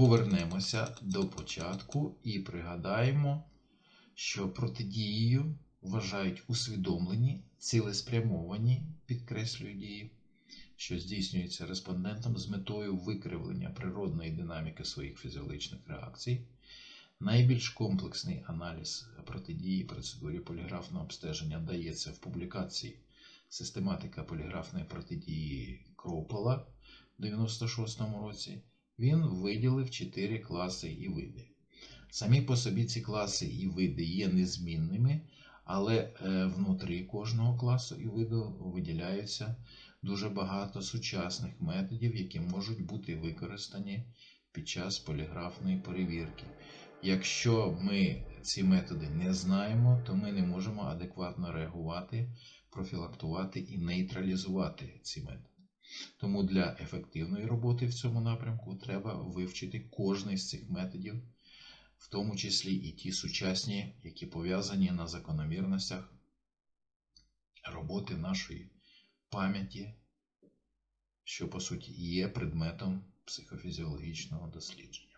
повернемося до початку і пригадаємо, що протидією вважають усвідомлені, цілеспрямовані, підкреслюю дії, що здійснюються респондентом з метою викривлення природної динаміки своїх фізіологічних реакцій. Найбільш комплексний аналіз протидії процедурі поліграфного обстеження дається в публікації Систематика поліграфної протидії Кроупола в 96-му році. Він виділив 4 класи і види. Самі по собі ці класи і види є незмінними, але е, внутрі кожного класу і виду виділяються дуже багато сучасних методів, які можуть бути використані під час поліграфної перевірки. Якщо ми ці методи не знаємо, то ми не можемо адекватно реагувати, профілактувати і нейтралізувати ці методи. Тому для ефективної роботи в цьому напрямку треба вивчити кожний з цих методів, в тому числі і ті сучасні, які пов'язані на закономірностях роботи нашої пам'яті, що по суті є предметом психофізіологічного дослідження.